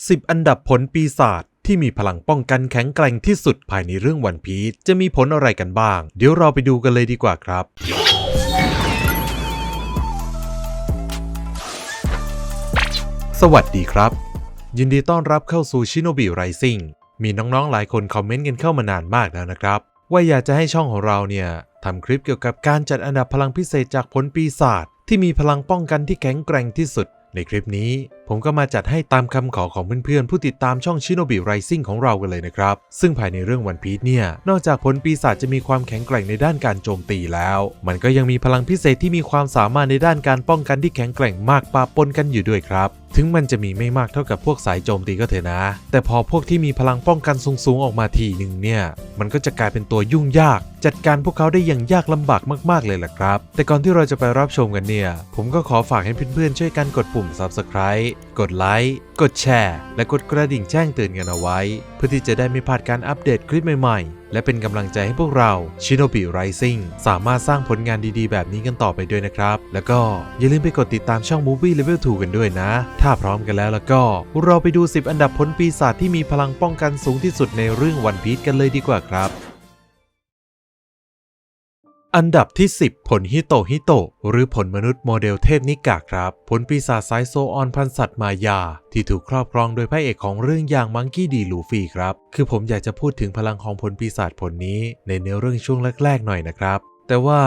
10 อันดับผลปีศาจที่มีพลังป้องกันแข็งแกร่งที่สุดภายในเรื่องวันพีชจะมีผลอะไรกันบ้าง เดี๋ยวเราไปดูกันเลยดีกว่าครับสวัสดีครับ ยินดีต้อนรับเข้าสู่ชิโนบิไรซิ่งมีน้องๆหลายคนคอมเมนต์กันเข้ามานานมากแล้วนะครับ ว่าอยากจะให้ช่องของเราเนี่ยทำคลิปเกี่ยวกับการจัดอันดับพลังพิเศษจากผลปีศาจที่มีพลังป้องกันที่แข็งแกร่งที่สุด ในคลิปนี้ผมก็มาจัดให้ตามคำขอของเพื่อนๆ ผู้ติดตามช่องชิโนบิไรซิ่งของเรากันเลยนะครับ ซึ่งภายในเรื่องวันพีชเนี่ย นอกจากผลปีศาจจะมีความแข็งแกร่งในด้านการโจมตีแล้ว มันก็ยังมีพลังพิเศษที่มีความสามารถในด้านการป้องกันที่แข็งแกร่งมากปะปนกันอยู่ด้วยครับถึงมันจะมีไม่มากเท่ากับพวกสายโจมตีก็เถอะนะ แต่พอพวกที่มีพลังป้องกันสูงๆออกมาทีหนึ่งเนี่ย มันก็จะกลายเป็นตัวยุ่งยาก จัดการพวกเขาได้อย่างยากลำบากมากๆเลยล่ะครับ แต่ก่อนที่เราจะไปรับชมกันเนี่ย ผมก็ขอฝากให้เพื่อนๆช่วยกันกดปุ่ม subscribe กดไลค์ กดแชร์ และกดกระดิ่งแจ้งเตือนกันเอาไว้ เพื่อที่จะได้ไม่พลาดการอัปเดตคลิปใหม่ๆ และเป็นกำลังใจให้พวกเรา Shinobi Rising สามารถสร้างผลงานดีๆ แบบนี้กันต่อไปด้วยนะครับ แล้วก็อย่าลืมไปกดติดตามช่อง Movie Level 2 กันด้วยนะ ถ้าพร้อมกันแล้วแล้วก็ เราไปดู 10 อันดับผลปีศาจที่มีพลังป้องกันสูงที่สุดในเรื่องวันพี e กันเลยดีกว่าครับ อันดับที่ 10 ผลฮิโตฮิโต หรือผลมนุษย์โมเดลเทพนิกาครับ ผลปีศาจสายโซออนพันสัตว์มายา ที่ถูกครอบครองโดยพระเอกของเรื่องอย่างมังกี้ดีลูฟี่ครับ คือผมอยากจะพูดถึงพลังของผลปีศาจผลนี้ในเนื้อเรื่องช่วงแรกๆหน่อยนะครับ แต่ว่า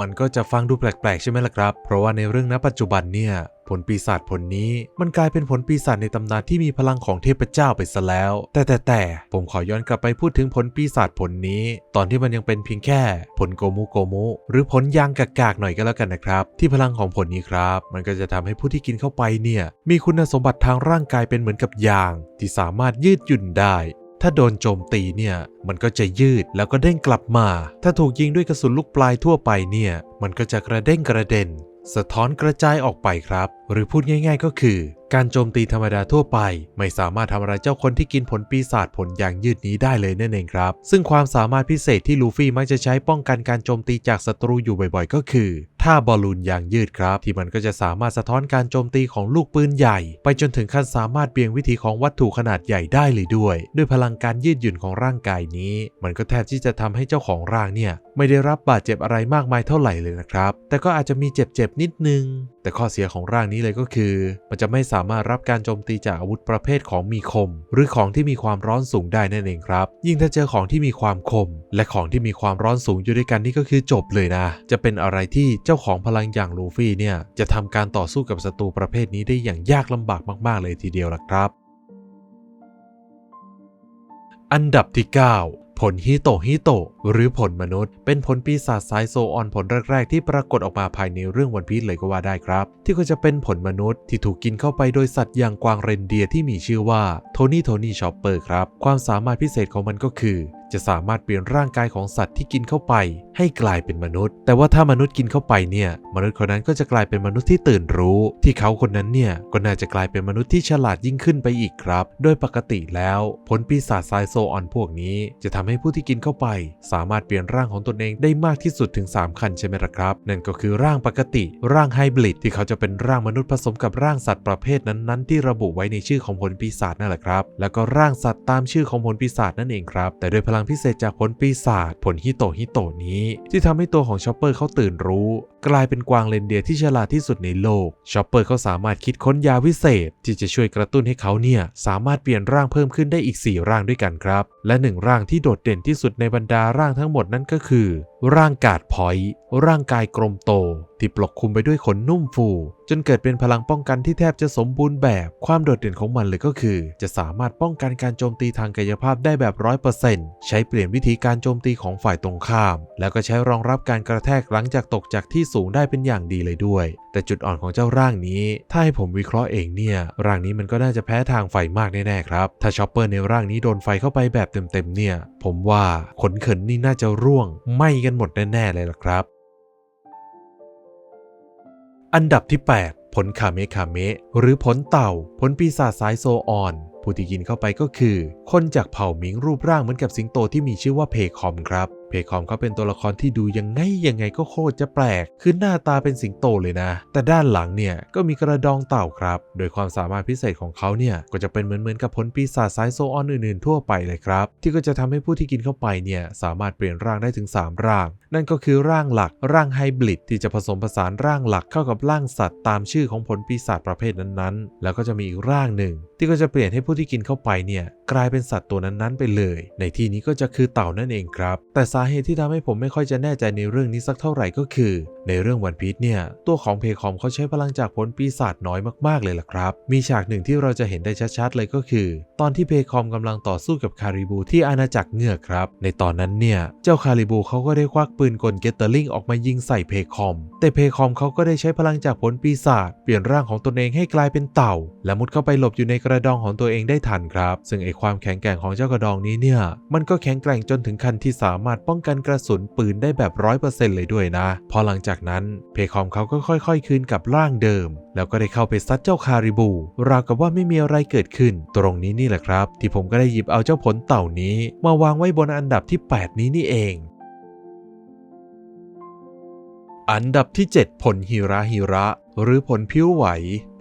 มันก็จะฟังดูแปลกๆใช่ไหมล่ะครับ เพราะว่าในเรื่องณปัจจุบันเนี่ย ผลปีศาจผลนี้ มันกลายเป็นผลปีศาจในตำนานที่มีพลังของเทพเจ้าไปซะแล้ว แต่แต่แต่ผมขอย้อนกลับไปพูดถึงผลปีศาจผลนี้ ตอนที่มันยังเป็นเพียงแค่ ผลโกมุโกมุ หรือผลยางกากๆหน่อยก็แล้วกันนะครับ ที่พลังของผลนี้ครับ มันก็จะทำให้ผู้ที่กินเข้าไปเนี่ย มีคุณสมบัติทางร่างกายเป็นเหมือนกับยาง ที่สามารถยืดหยุ่นได้ ถ้าโดนโจมตีเนี่ย มันก็จะยืดแล้วก็เด้งกลับมา ถ้าถูกยิงด้วยกระสุนลูกปลายทั่วไปเนี่ย มันก็จะกระเด้งกระเด็น สะท้อนกระจายออกไปครับ หรือพูดง่าย ๆ ก็คือ การโจมตีธรรมดาทั่วไป ไม่สามารถทำอะไรเจ้าคนที่กินผลปีศาจผลอย่างยืดนี้ได้เลยนั่นเองครับ ซึ่งความสามารถพิเศษที่ลูฟี่มักจะใช้ป้องกันการโจมตีจากศัตรูอยู่บ่อยๆ ก็คือท่าบอลลูนยางยืดครับ ที่มันก็จะสามารถสะท้อนการโจมตีของลูกปืนใหญ่ ไปจนถึงขั้นสามารถเบี่ยงวิถีของวัตถุขนาดใหญ่ได้เลยด้วย ด้วยพลังการยืดหยุ่นของร่างกายนี้ มันก็แทบที่จะทำให้เจ้าของร่างเนี่ย ไม่ได้รับบาดเจ็บอะไรมากมายเท่าไหร่เลยนะครับ แต่ก็อาจจะมีเจ็บๆนิดนึง แต่ข้อเสียของร่างนี้เลยก็คือ มันจะไม่สาามารถรับการโจมตีจากอาวุธประเภทของมีคม หรือของที่มีความร้อนสูงได้นั่นเองครับ ยิ่งถ้าเจอของที่มีความคม และของที่มีความร้อนสูงอยู่ด้วยกันนี่ก็คือจบเลยนะ จะเป็นอะไรที่เจ้าของพลังอย่างลูฟี่เนี่ยจะทำการต่อสู้กับศัตรูประเภทนี้ได้อย่างยากลำบากมาก ๆ เลยทีเดียวล่ะครับ อันดับที่ 9 ผลฮิโตฮิโตหรือผลมนุษย์ เป็นผลปีศาจสายโซออนผลแรกๆ ที่ปรากฏออกมาภายในเรื่องวันพีชเลยก็ว่าได้ครับ ที่ก็จะเป็นผลมนุษย์ที่ถูกกินเข้าไปโดยสัตว์อย่างกวางเรนเดียร์ที่มีชื่อว่าโทนี่โทนี่ชอปเปอร์ครับ ความสามารถพิเศษของมันก็คือ จะสามารถเปลี่ยนร่างกายของสัตว์ที่กินเข้าไป ให้กลายเป็นมนุษย์ แต่ว่าถ้ามนุษย์กินเข้าไปเนี่ยมนุษย์คนนั้นก็จะกลายเป็นมนุษย์ที่ตื่นรู้ ที่เขาคนนั้นเนี่ยก็น่าจะกลายเป็นมนุษย์ที่ฉลาดยิ่งขึ้นไปอีกครับ โดยปกติแล้ว ผลปีศาจทรายโซออนพวกนี้ จะทำให้ผู้ที่กินเข้าไป สามารถเปลี่ยนร่างของตนเองได้มากที่สุดถึง 3 คันใช่ไหมล่ะครับ นั่นก็คือร่างปกติ ร่างไฮบริดที่เขาจะเป็นร่างมนุษย์ผสมกับร่างสัตว์ประเภทนั้นๆ ที่ระบุไว้ในชื่อของผลปีศาจนั่นแหละครับ แล้วก็ร่างสัตว์ตามชื่อของผลปีศาจนั่นเองครับ แต่ด้วยพลังพิเศษจากผลปีศาจผลฮิโตฮิโตนี้ที่ทำให้ตัวของชอปเปอร์เขาตื่นรู้ กลายเป็นกวางเรนเดียที่ฉลาดที่สุดในโลกชอปเปอร์เขาสามารถคิดค้นยาวิเศษ ที่จะช่วยกระตุ้นให้เขาเนี่ยสามารถเปลี่ยนร่างเพิ่มขึ้นได้อีก 4 ร่างด้วยกันครับ และหนึ่งร่างที่โดดเด่นที่สุดในบรรดาร่างทั้งหมดนั่นก็คือ ร่างกาดพอยร่างกายกลมโต ที่ปกคลุมไปด้วยขนนุ่มฟู จนเกิดเป็นพลังป้องกันที่แทบจะสมบูรณ์แบบ ความโดดเด่นของมันเลยก็คือ จะสามารถป้องกันการโจมตีทางกายภาพได้แบบร้อยเปอร์เซ็นต์ใช้เปลี่ยนวิธีการโจมตีของฝ่ายตรงข้าม แล้วก็ใช้รองรับการกระแทกหลังจากตกจากที่สูงได้เป็นอย่างดีเลยด้วย แต่จุดอ่อนของเจ้าร่างนี้ ถ้าให้ผมวิเคราะห์เองเนี่ย ร่างนี้มันก็น่าจะแพ้ทางไฟมากแน่ๆครับ ถ้าชอปเปอร์ในร่างนี้โดนไฟเข้าไปแบบเต็มๆเนี่ย ผมว่าขนเขินนี่น่าจะร่วงไหม้กันหมดแน่ๆเลยล่ะครับ อันดับที่ 8 ผลคาเมคาเมะหรือผลเต่า ผลปีศาจสายโซออนผู้ที่กินเข้าไปก็คือ คนจากเผ่าหมิงรูปร่างเหมือนกับสิงโตที่มีชื่อว่าเพคอมครับ เพคอมเขาเป็นตัวละครที่ดูยังไงยังไงก็โคตรจะแปลก คือหน้าตาเป็นสิงโตเลยนะ แต่ด้านหลังเนี่ยก็มีกระดองเต่าครับ โดยความสามารถพิเศษของเขาเนี่ยก็จะเป็นเหมือนเหมือนกับผลปีศาจสายโซออนอื่นๆทั่วไปเลยครับ ที่ก็จะทำให้ผู้ที่กินเข้าไปเนี่ยสามารถเปลี่ยนร่างได้ถึง 3 ร่าง นั่นก็คือร่างหลักร่างไฮบริดที่จะผสมผสานร่างหลักเข้ากับร่างสัตว์ตามชื่อของผลปีศาจประเภทนั้นๆ แล้วก็จะมีอีกร่างหนึ่ง ที่ก็จะเปลี่ยนให้ผู้ที่กินเข้าไปเนี่ยกลายเป็นสัตว์ตัวนั้นๆ ไปเลย ในที่นี้ก็จะคือเต่านั่นเองครับ แต่สาเหตุที่ทำให้ผมไม่ค่อยจะแน่ใจในเรื่องนี้สักเท่าไหร่ก็คือ ในเรื่องวันพีชเนี่ยตัวของเพคอมเขาใช้พลังจากผลปีศาจน้อยมากๆเลยล่ะครับ มีฉากหนึ่งที่เราจะเห็นได้ชัดๆเลยก็คือ ตอนที่เพคอมกำลังต่อสู้กับคาริบูที่อาณาจักรเงือกครับ ในตอนนั้นเนี่ยเจ้าคาริบูเขาก็ได้ควักปืนกลเกตเตอร์ลิงออกมายิงใส่เพคอม แต่เพคอมเขาก็ได้ใช้พลังจากผลปีศาจเปลี่ยนร่างของตนเองให้กลายเป็นเต่า และมุดเข้าไปหลบอยู่ในกระดองของตัวเองได้ทันครับ ซึ่งไอความแข็งแกร่งของเจ้ากระดองนี้เนี่ย มันก็แข็งแกร่งจนถึงขั้นที่สามารถป้องกันกระสุนปืนได้แบบร้อยเปอร์เซ็นต์เลยด้วยนะ พอหลังจากนั้นเพคอมเขาก็ค่อย ๆ คืนกับร่างเดิม แล้วก็ได้เข้าไปซัดเจ้าคาริบู ราวกับว่าไม่มีอะไรเกิดขึ้น ตรงนี้นี่แหละครับ ที่ผมก็ได้หยิบเอาเจ้าผลเต่านี้ มาวางไว้บนอันดับที่ 8 นี้นี่เอง อันดับที่ 7 ผลฮิระฮิระ หรือผลผิวไหว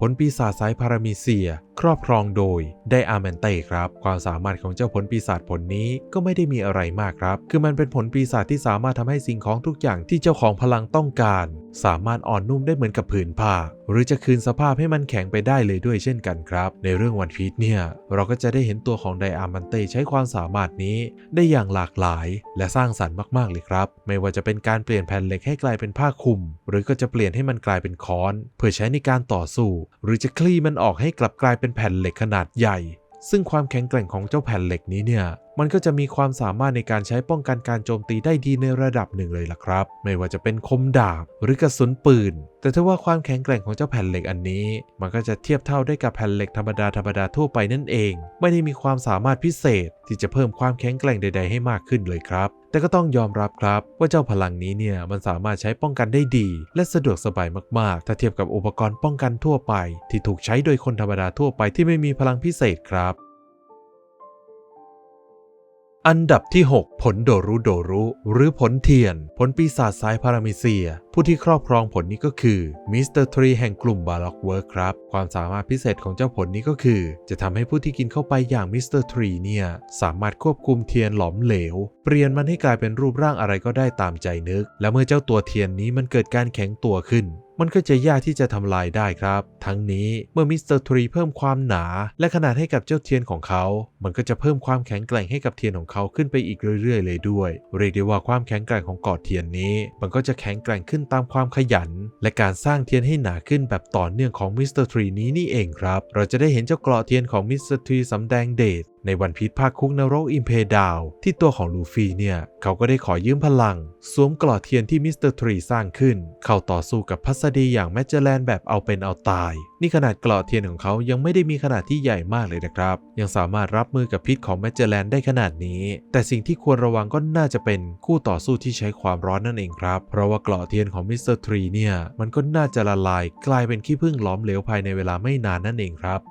ผลปีศาจสายพารามิเซีย ครอบครองโดยไดอาแมนเต้ครับ ความสามารถของเจ้าผลปีศาจผลนี้ก็ไม่ได้มีอะไรมากครับ คือมันเป็นผลปีศาจที่สามารถทำให้สิ่งของทุกอย่างที่เจ้าของพลังต้องการ สามารถอ่อนนุ่มได้เหมือนกับผืนผ้า หรือจะคืนสภาพให้มันแข็งไปได้เลยด้วยเช่นกันครับ ในเรื่องวันพีชเนี่ย เราก็จะได้เห็นตัวของไดอาแมนเต้ใช้ความสามารถนี้ ได้อย่างหลากหลาย และสร้างสรรค์มากๆเลยครับ ไม่ว่าจะเป็นการเปลี่ยนแผ่นเหล็กให้กลายเป็นผ้าคลุม หรือก็จะเปลี่ยนให้มันกลายเป็นค้อน เพื่อใช้ในการต่อสู้หรือจะคลี่มันออกให้กลับกลายเป็นแผ่นเหล็กขนาดใหญ่ ซึ่งความแข็งแกร่งของเจ้าแผ่นเหล็กนี้เนี่ยมันก็จะมีความสามารถในการใช้ป้องกันการโจมตีได้ดีในระดับหนึ่งเลยล่ะครับ ไม่ว่าจะเป็นคมดาบหรือกระสุนปืน แต่ถ้าว่าความแข็งแกร่งของเจ้าแผ่นเหล็กอันนี้ มันก็จะเทียบเท่าได้กับแผ่นเหล็กธรรมดาธรรมดาทั่วไปนั่นเอง ไม่ได้มีความสามารถพิเศษ ที่จะเพิ่มความแข็งแกร่งใด ๆ ให้มากขึ้นเลยครับ แต่ก็ต้องยอมรับครับว่าเจ้าพลังนี้เนี่ยมันสามารถใช้ป้องกันได้ดี และสะดวกสบายมากๆ ถ้าเทียบกับอุปกรณ์ป้องกันทั่วไป ที่ถูกใช้โดยคนธรรมดาทั่วไปที่ไม่มีพลังพิเศษครับ อันดับที่ 6 ผลโดรุโดรุ หรือผลเทียน ผลปีศาจสายพารามิเซีย ผู้ที่ครอบครองผลนี้ก็คือมิสเตอร์ทรีแห่งกลุ่มบาล็อกเวิร์ครับ ความสามารถพิเศษของเจ้าผลนี้ก็คือ จะทำให้ผู้ที่กินเข้าไปอย่างมิสเตอร์ทรีเนี่ย สามารถควบคุมเทียนหลอมเหลว เปลี่ยนมันให้กลายเป็นรูปร่างอะไรก็ได้ตามใจนึก และเมื่อเจ้าตัวเทียนนี้มันเกิดการแข็งตัวขึ้น มันก็จะยากที่จะทำลายได้ครับ ทั้งนี้เมื่อมิสเตอร์ทรีเพิ่มความหนา และขนาดให้กับเจ้าเทียนของเขา มันก็จะเพิ่มความแข็งแกร่งให้กับเทียนของเขาขึ้นไปอีกเรื่อยๆ เลยด้วย เรียกได้ว่าความแข็งแกร่งของกอดเทียนนี้ มันก็จะแข็งแกร่งขึ้นตามความขยัน และการสร้างเทียนให้หนาขึ้นแบบต่อเนื่องของมิสเตอร์ทรีนี้นี่เองครับ เราจะได้เห็นเจ้ากรอเทียนของมิสเตอร์ทรีสำแดงเดชในวันพีชภาคคุกนรกอิมเพดาวที่ตัวของลูฟี่เนี่ย เขาก็ได้ขอยืมพลัง สวมกลอดเทียนที่มิสเตอร์ทรีสร้างขึ้น เข้าต่อสู้กับพัสดีอย่างแมจเจแลนแบบเอาเป็นเอาตาย นี่ขนาดกลอดเทียนของเขายังไม่ได้มีขนาดที่ใหญ่มากเลยนะครับ ยังสามารถรับมือกับพิษของแมจเจแลนได้ขนาดนี้ แต่สิ่งที่ควรระวังก็น่าจะเป็นคู่ต่อสู้ที่ใช้ความร้อนนั่นเองครับ เพราะว่ากลอดเทียนของมิสเตอร์ทรีเนี่ยมันก็น่าจะละลาย กลายเป็นขี้ผึ้งหลอมเหลวภายในเวลาไม่นานนั่นเองครับ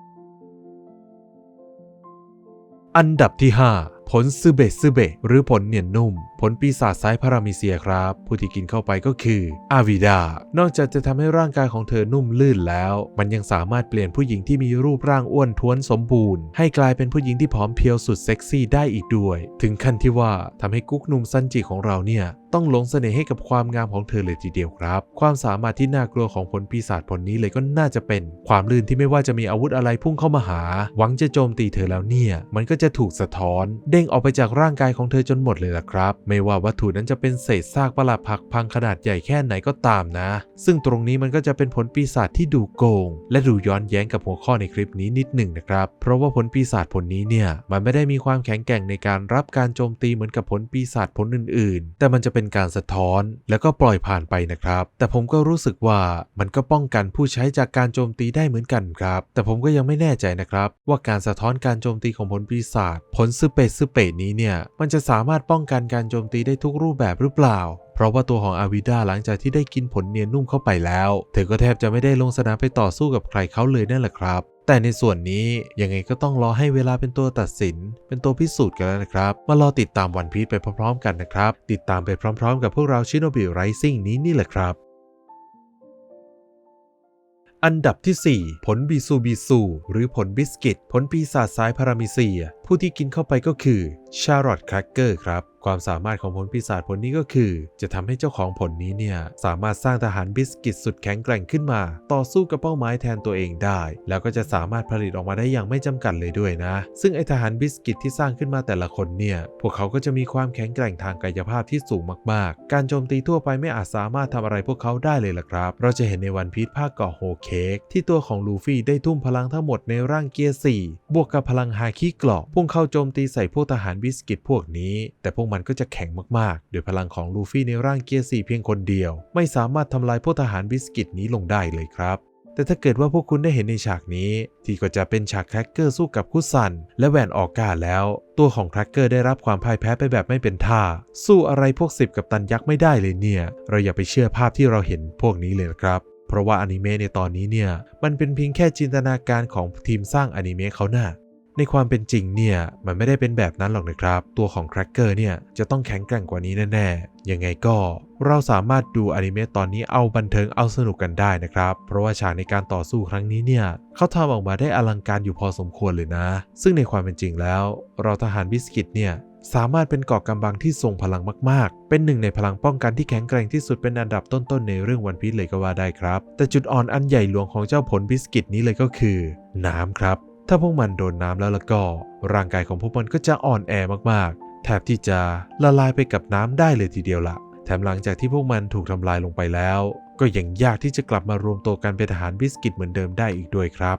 อันดับที่ 5 ผลซึเบะซึเบะหรือผลเนียนนุ่ม ผลปีศาจซ้ายพารามิเซียครับ ผู้ที่กินเข้าไปก็คืออาวิดา นอกจากจะทำให้ร่างกายของเธอนุ่มลื่นแล้ว มันยังสามารถเปลี่ยนผู้หญิงที่มีรูปร่างอ้วนท้วนสมบูรณ์ ให้กลายเป็นผู้หญิงที่ผอมเพรียวสุดเซ็กซี่ได้อีกด้วย ถึงขั้นที่ว่าทำให้กุ๊กหนุ่มซันจิของเราเนี่ยต้องหลงเสน่ห์ให้กับความงามของเธอเลยทีเดียวครับ ความสามารถที่น่ากลัวของผลปีศาจผลนี้เลยก็น่าจะเป็น ความลื่นที่ไม่ว่าจะมีอาวุธอะไรพุ่งเข้ามาหา หวังจะโจมตีเธอแล้วเนี่ย มันก็จะถูกสะท้อนเดงออกไปจากร่างกายของเธอจนหมดเลยล่ะครับ ไม่ว่าวัตถุนั้นจะเป็นเศษซากปลักผักพังขนาดใหญ่แค่ไหนก็ตามนะ ซึ่งตรงนี้มันก็จะเป็นผลปีศาจที่ดูโกง และดูย้อนแย้งกับหัวข้อในคลิปนี้นิดหนึ่งนะครับ เพราะว่าผลปีศาจผลนี้เนี่ยมันไม่ได้มีความแข็งแกร่งในการรับการโจมตีเหมือนกับผลปีศาจผลอื่น ๆ แต่มันจะเป็นการสะท้อน แล้วก็ปล่อยผ่านไปนะครับ แต่ผมก็รู้สึกว่ามันก็ป้องกันผู้ใช้จากการโจมตีได้เหมือนกันครับ แต่ผมก็ยังไม่แน่ใจนะครับ ว่าการสะท้อนการโจมตีของผลปีศาจผลซึเปซึเปนี้เนี่ยมันจะสามารถป้องกันการโจมตีได้ทุกรูปแบบหรือเปล่า เพราะว่าตัวของอาวิดาหลังจากที่ได้กินผลเนียนนุ่มเข้าไปแล้ว เธอก็แทบจะไม่ได้ลงสนามไปต่อสู้กับใครเขาเลยนั่นแหละครับแต่ในส่วนนี้ยังไงก็ต้องรอให้เวลาเป็นตัวตัดสิน เป็นตัวพิสูจน์กันแล้วนะครับ มารอติดตามวันพีชไปพร้อมๆ กันนะครับ ติดตามไปพร้อมๆ กับพวกเราชิโนบิไรซิ่งนี้นี่แหละครับ อันดับที่ 4 ผลบิซูบิซูหรือผลบิสกิต ผลปีศาจซ้ายพารามิเซีย ผู้ที่กินเข้าไปก็คือชาร์ลอตแครกเกอร์ครับ ความสามารถของผลปีศาจผลนี้ก็คือ จะทำให้เจ้าของผลนี้เนี่ย สามารถสร้างทหารบิสกิตสุดแข็งแกร่งขึ้นมา ต่อสู้กับเป้าหมายแทนตัวเองได้ แล้วก็จะสามารถผลิตออกมาได้อย่างไม่จำกัดเลยด้วยนะ ซึ่งไอทหารบิสกิตที่สร้างขึ้นมาแต่ละคนเนี่ย พวกเขาก็จะมีความแข็งแกร่งทางกายภาพที่สูงมากๆ การโจมตีทั่วไปไม่อาจสามารถทำอะไรพวกเขาได้เลยล่ะครับ เราจะเห็นในวันพีชภาคเกาะโฮเค้กที่ตัวของลูฟี่ได้ทุ่มพลังทั้งหมดในร่างเกียร์4บวกกับพลังฮาคิเกราะพุ่งเข้าโจมตีใส่พวกทหารบิสกิตพวกนี้ แต่พวกมันก็จะแข็งมากๆ โดยพลังของลูฟี่ในร่างเกียร์4เพียงคนเดียว ไม่สามารถทำลายพวกทหารบิสกิตนี้ลงได้เลยครับ แต่ถ้าเกิดว่าพวกคุณได้เห็นในฉากนี้ ที่ก็จะเป็นฉากแครกเกอร์สู้กับคุซัน และแวนออกกาแล้ว ตัวของแครกเกอร์ได้รับความพ่ายแพ้ไปแบบไม่เป็นท่า สู้อะไรพวกสิบกับตันยักษ์ไม่ได้เลยเนี่ย เราอย่าไปเชื่อภาพที่เราเห็นพวกนี้เลยครับเพราะว่าอนิเมะในตอนนี้เนี่ย มันเป็นเพียงแค่จินตนาการของทีมสร้างอนิเมะเขาน่ะ ในความเป็นจริงเนี่ย มันไม่ได้เป็นแบบนั้นหรอกนะครับ ตัวของแครกเกอร์เนี่ย จะต้องแข็งแกร่งกว่านี้แน่ๆ ยังไงก็เราสามารถดูอนิเมะตอนนี้เอาบันเทิงเอาสนุกกันได้นะครับ เพราะว่าฉากในการต่อสู้ครั้งนี้เนี่ยเขาทำออกมาได้อลังการอยู่พอสมควรเลยนะ ซึ่งในความเป็นจริงแล้ว เราทหารบิสกิตเนี่ยสามารถเป็นเกาะกำบังที่ทรงพลังมากๆ เป็นหนึ่งในพลังป้องกันที่แข็งแกร่งที่สุดเป็นอันดับต้นๆในเรื่องวันพีชเลยก็ว่าได้ครับ แต่จุดอ่อนอันใหญ่หลวงของเจ้าผลบิสกิตนี้เลยก็คือ น้ำครับ ถ้าพวกมันโดนน้ำแล้วละก็ ร่างกายของพวกมันก็จะอ่อนแอมากๆ แทบที่จะละลายไปกับน้ำได้เลยทีเดียวละแถมหลังจากที่พวกมันถูกทำลายลงไปแล้ว ก็ยังยากที่จะกลับมารวมตัวกันเป็นทหารบิสกิตเหมือนเดิมได้อีกด้วยครับ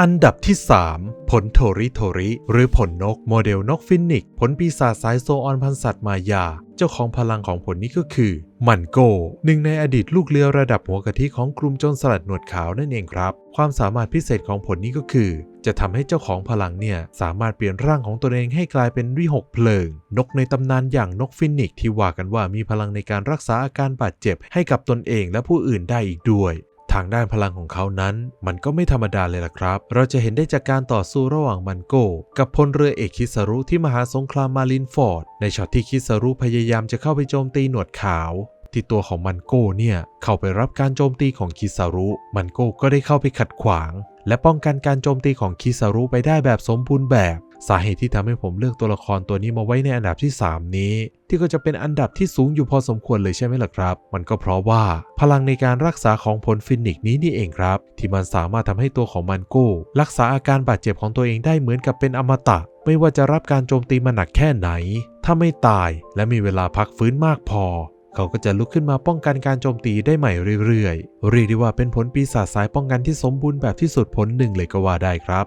อันดับที่ 3 ผลโทริโทริ หรือผลนก โมเดลนกฟินิกซ์ผลปีศาจสายโซออนพันสัตว์มายา เจ้าของพลังของผลนี้ก็คือ มันโก หนึ่งในอดีตลูกเรือระดับหัวกะทิของกลุ่มโจรสลัดหนวดขาวนั่นเองครับ ความสามารถพิเศษของผลนี้ก็คือ จะทำให้เจ้าของพลังเนี่ย สามารถเปลี่ยนร่างของตนเองให้กลายเป็นวิหกเพลิง นกในตำนานอย่างนกฟินิกซ์ที่ว่ากันว่ามีพลังในการรักษาอาการบาดเจ็บให้กับตนเองและผู้อื่นได้อีกด้วย ทางด้านพลังของเขานั้น มันก็ไม่ธรรมดาเลยล่ะครับ เราจะเห็นได้จากการต่อสู้ระหว่างมันโก กับพลเรือเอกคิสารุที่มหาสงครามมารินฟอร์ด ในช็อตที่คิสารุพยายามจะเข้าไปโจมตีหนวดขาวที่ตัวของมันโก้เนี่ยเข้าไปรับการโจมตีของคิสารุ มันโก้ก็ได้เข้าไปขัดขวาง และป้องกันการโจมตีของคิสารุไปได้แบบสมบูรณ์แบบ สาเหตุที่ทำให้ผมเลือกตัวละครตัวนี้มาไว้ในอันดับที่ 3 นี้ ที่ก็จะเป็นอันดับที่สูงอยู่พอสมควรเลยใช่ไหมล่ะครับ มันก็เพราะว่าพลังในการรักษาของผลฟินิกนี้นี่เองครับ ที่มันสามารถทำให้ตัวของมันโก้รักษาอาการบาดเจ็บของตัวเองได้เหมือนกับเป็นอมตะ ไม่ว่าจะรับการโจมตีมาหนักแค่ไหน ถ้าไม่ตายและมีเวลาพักฟื้นมากพอเขาก็จะลุกขึ้นมาป้องกันการโจมตีได้ใหม่เรื่อยๆ เรียกได้ว่าเป็นผลปีศาจสายป้องกันที่สมบูรณ์แบบที่สุดผลหนึ่งเลยก็ว่าได้ครับ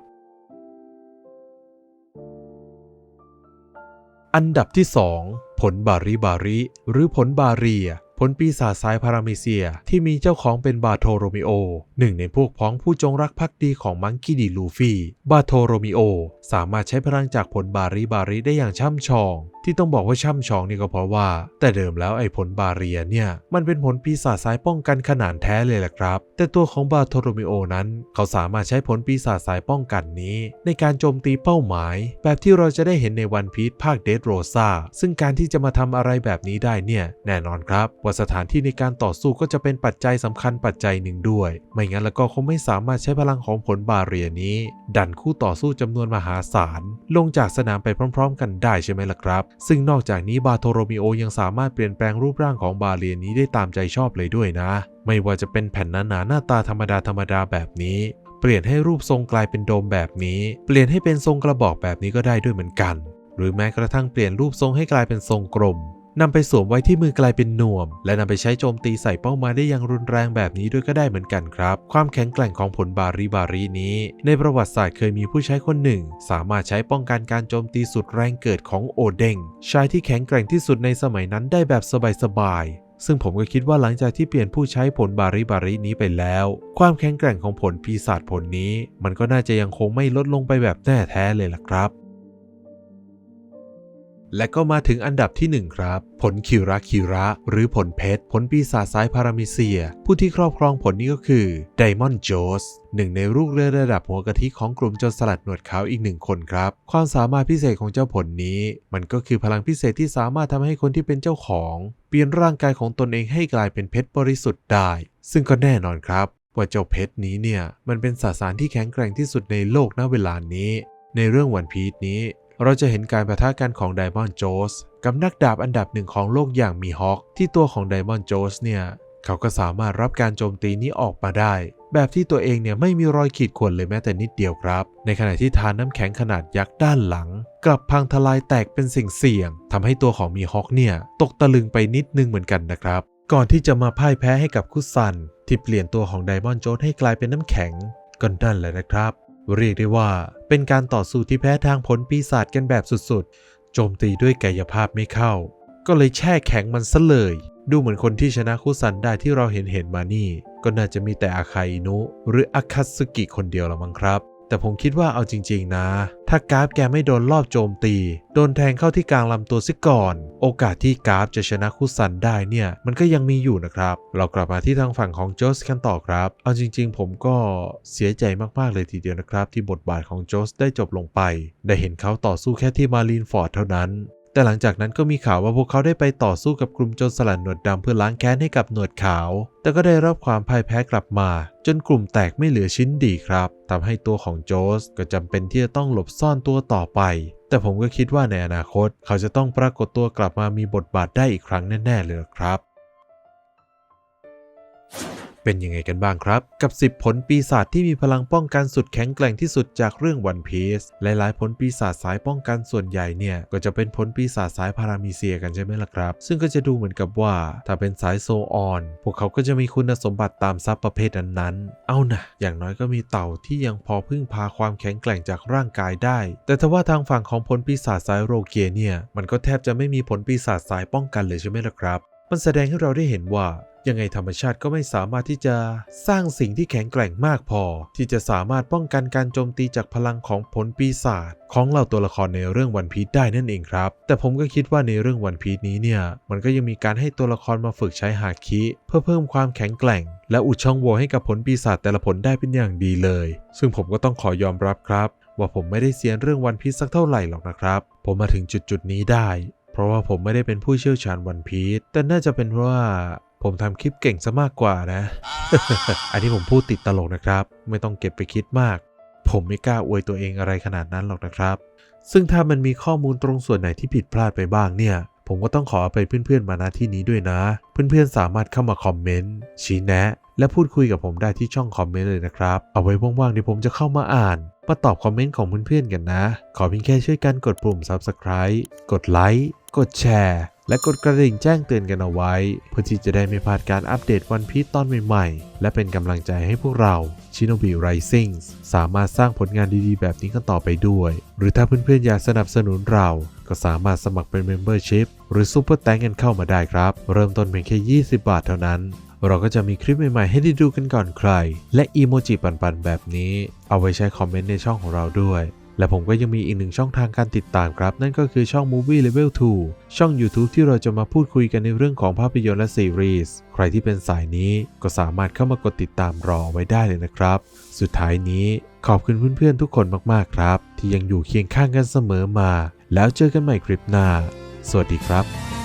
อันดับที่ 2 ผลบาริบาริ หรือผลบาเรีย ผลปีศาจสายพารามิเซียที่มีเจ้าของเป็นบาโทโรมิโอ หนึ่งในพวกพ้องผู้จงรักภักดีของมังกี้ดีลูฟี่ บาโทโรมิโอ สามารถใช้พลังจากผลบาริบาริได้อย่างช่ำชอง ที่ต้องบอกว่าช่ำชองนี่ก็เพราะว่า แต่เดิมแล้วไอ้ผลบาเรียเนี่ย มันเป็นผลปีศาจสายป้องกันขนาดแท้เลยแหละครับ แต่ตัวของบาโทโรมิโอนั้น เขาสามารถใช้ผลปีศาจสายป้องกันนี้ ในการโจมตีเป้าหมาย แบบที่เราจะได้เห็นในวันพีชภาคเดดโรซาซึ่งการที่จะมาทำอะไรแบบนี้ได้เนี่ยแน่นอนครับว่าสถานที่ในการต่อสู้ก็จะเป็นปัจจัยสำคัญปัจจัยหนึ่งด้วย ไม่งั้นแล้วก็คงไม่สามารถใช้พลังของผลบาเรียนี้ ดันคู่ต่อสู้จำนวนมหาศาล ลงจากสนามไปพร้อม ๆ กันได้ใช่ไหมล่ะครับ ซึ่งนอกจากนี้บาโทโรมิโอยังสามารถเปลี่ยนแปลงรูปร่างของบาเรียนี้ได้ตามใจชอบเลยด้วยนะ ไม่ว่าจะเป็นแผ่นหนาๆหน้าตาธรรมดาธรรมดาแบบนี้เปลี่ยนให้รูปทรงกลายเป็นโดมแบบนี้ เปลี่ยนให้เป็นทรงกระบอกแบบนี้ก็ได้ด้วยเหมือนกัน หรือแม้กระทั่งเปลี่ยนรูปทรงให้กลายเป็นทรงกลม นำไปสวมไว้ที่มือกลายเป็นหน่วม และนำไปใช้โจมตีใส่เป้าหมายได้อย่างรุนแรงแบบนี้ด้วยก็ได้เหมือนกันครับ ความแข็งแกร่งของผลบาริบารินี้ ในประวัติศาสตร์เคยมีผู้ใช้คนหนึ่ง สามารถใช้ป้องกันการโจมตีสุดแรงเกิดของโอเด้งชายที่แข็งแกร่งที่สุดในสมัยนั้นได้แบบสบายๆซึ่งผมก็คิดว่าหลังจากที่เปลี่ยนผู้ใช้ผลบาริบารินี้ไปแล้ว ความแข็งแกร่งของผลปีศาจผลนี้ มันก็น่าจะยังคงไม่ลดลงไปแบบแน่แท้เลยล่ะครับ และก็มาถึงอันดับที่ 1 ครับ ผลคิระคิระ หรือผลเพชร ผลปีศาจซ้ายพารามิเซีย ผู้ที่ครอบครองผลนี้ก็คือไดมอนด์โจสหนึ่งในลูกเรือระดับหัวกะทิของกลุ่มโจรสลัดหนวดขาวอีกหนึ่งคนครับ ความสามารถพิเศษของเจ้าผลนี้ มันก็คือพลังพิเศษที่สามารถทำให้คนที่เป็นเจ้าของ เปลี่ยนร่างกายของตนเองให้กลายเป็นเพชรบริสุทธิ์ได้ ซึ่งก็แน่นอนครับ ว่าเจ้าเพชรนี้เนี่ยมันเป็นสสารที่แข็งแกร่งที่สุดในโลกณเวลานี้ ในเรื่องวันพีชนี้ เราจะเห็นการประทะกันของไดมอนด์โจสกับนักดาบอันดับหนึ่งของโลกอย่างมีฮอคที่ตัวของไดมอนด์โจสเนี่ย เขาก็สามารถรับการโจมตีนี้ออกมาได้ แบบที่ตัวเองเนี่ยไม่มีรอยขีดข่วนเลยแม้แต่นิดเดียวครับ ในขณะที่ทานน้ำแข็งขนาดยักษ์ด้านหลัง กลับพังทลายแตกเป็นสิ่งเสี่ยงทำให้ตัวของมีฮอคเนี่ย ตกตะลึงไปนิดนึงเหมือนกันนะครับ ก่อนที่จะมาพ่ายแพ้ให้กับคุซัน ที่เปลี่ยนตัวของไดมอนด์โจสให้กลายเป็นน้ำแข็งก็นั่นแหละนะครับ เรียกได้ว่าเป็นการต่อสู้ที่แพ้ทางผลปีศาจกันแบบสุดๆ โจมตีด้วยกายภาพไม่เข้า ก็เลยแช่แข็งมันซะเลย ดูเหมือนคนที่ชนะคุซันได้ที่เราเห็นเห็นมานี่ ก็น่าจะมีแต่อาคาอินุ หรืออาคาสึกิคนเดียวละมั้งครับ แต่ผมคิดว่าเอาจริง ๆ นะ ถ้ากราฟแกไม่โดนรอบโจมตี โดนแทงเข้าที่กลางลำตัวซิก่อน โอกาสที่กราฟจะชนะคุซันได้เนี่ย มันก็ยังมีอยู่นะครับ เรากลับมาที่ทางฝั่งของโจสกันต่อครับ เอาจริง ๆ ผมก็เสียใจมาก ๆ เลยทีเดียวนะครับ ที่บทบาทของโจสได้จบลงไป ได้เห็นเขาต่อสู้แค่ที่มารีนฟอร์ดเท่านั้น แต่หลังจากนั้นก็มีข่าวว่าพวกเขาได้ไปต่อสู้กับกลุ่มโจรสลัดหนวดดำเพื่อล้างแค้นให้กับหนวดขาว แต่ก็ได้รับความพ่ายแพ้กลับมา จนกลุ่มแตกไม่เหลือชิ้นดีครับทำให้ตัวของโจสก็จำเป็นที่จะต้องหลบซ่อนตัวต่อไป แต่ผมก็คิดว่าในอนาคต เขาจะต้องปรากฏตัวกลับมามีบทบาทได้อีกครั้งแน่ๆเลยครับ เป็นยังไงกันบ้างครับ กับ 10 ผลปีศาจที่มีพลังป้องกันสุดแข็งแกร่งที่สุดจากเรื่องวันพีซหลายๆ ผลปีศาจสายป้องกันส่วนใหญ่เนี่ยก็จะเป็นผลปีศาจสายพารามิเซียกันใช่ไหมล่ะครับ ซึ่งก็จะดูเหมือนกับว่า ถ้าเป็นสายโซออน พวกเขาก็จะมีคุณสมบัติตามซับประเภทนั้นๆ เอานะอย่างน้อยก็มีเต่าที่ยังพอพึ่งพาความแข็งแกร่งจากร่างกายได้ แต่ถ้าว่าทางฝั่งของผลปีศาจสายโรเกียเนี่ยมันก็แทบจะไม่มีผลปีศาจสายป้องกันเลยใช่ไหมล่ะครับ มันแสดงให้เราได้เห็นว่า ยังไงธรรมชาติก็ไม่สามารถที่จะสร้างสิ่งที่แข็งแกร่งมากพอ ที่จะสามารถป้องกันการโจมตีจากพลังของผลปีศาจของเหล่าตัวละครในเรื่องวันพีชได้นั่นเองครับ แต่ผมก็คิดว่าในเรื่องวันพีชนี้เนี่ย มันก็ยังมีการให้ตัวละครมาฝึกใช้หาคิ เพื่อเพิ่มความแข็งแกร่ง และอุดช่องโหว่ให้กับผลปีศาจแต่ละผลได้เป็นอย่างดีเลย ซึ่งผมก็ต้องขอยอมรับครับ ว่าผมไม่ได้เซียนเรื่องวันพีซสักเท่าไหร่หรอกนะครับ ผมมาถึงจุดจุดนี้ได้ เพราะว่าผมไม่ได้เป็นผู้เชี่ยวชาญวันพีซแต่น่าจะเป็นเพราะว่า ผมทำคลิปเก่งซะมากกว่านะ อันนี้ผมพูดติดตลกนะครับ ไม่ต้องเก็บไปคิดมาก ผมไม่กล้าอวยตัวเองอะไรขนาดนั้นหรอกนะครับ ซึ่งถ้ามันมีข้อมูลตรงส่วนไหนที่ผิดพลาดไปบ้างเนี่ย ผมก็ต้องขออภัยเพื่อนๆมาณที่นี้ด้วยนะ เพื่อนๆสามารถเข้ามาคอมเมนต์ชี้แนะ และพูดคุยกับผมได้ที่ช่องคอมเมนต์เลยนะครับ เอาไว้ว่างๆเดี๋ยวผมจะเข้ามาอ่านมาตอบคอมเมนต์ของเพื่อนๆกันนะ ขอเพียงแค่ช่วยกันกดปุ่ม Subscribe กดไลค์ กดแชร์ และกดกระดิ่งแจ้งเตือนกันเอาไว้ เพื่อที่จะได้ไม่พลาดการอัปเดตวันพี e ตอนใหม่ๆ และเป็นกำลังใจให้พวกเรา Shinobi Rising สามารถสร้างผลงานดีๆ แบบนี้กันต่อไปด้วย หรือถ้าเพื่อนๆอยากสนับสนุนเรา ก็สามารถสมัครเป็น Membership หรือ Super Thank กันเข้ามาได้ครับ เริ่มต้นเพียงแค่ 20 บาทเท่านั้น เราก็จะมีคลิปใหม่ๆ ให้ได้ดูกันก่อนใคร และอีโมจิปันๆแบบนี้ เอาไว้ใช้คอมเมนต์ในช่องของเราด้วย และผมก็ยังมีอีกหนึ่งช่องทางการติดตามครับ นั่นก็คือช่อง Movie Level 2 ช่อง YouTube ที่เราจะมาพูดคุยกันในเรื่องของภาพยนตร์และซีรีส์ใครที่เป็นสายนี้ก็สามารถเข้ามากดติดตามรอไว้ได้เลยนะครับ สุดท้ายนี้ขอบคุณเพื่อนๆทุกคนมากๆครับ ที่ยังอยู่เคียงข้างกันเสมอมา แล้วเจอกันใหม่คลิปหน้า สวัสดีครับ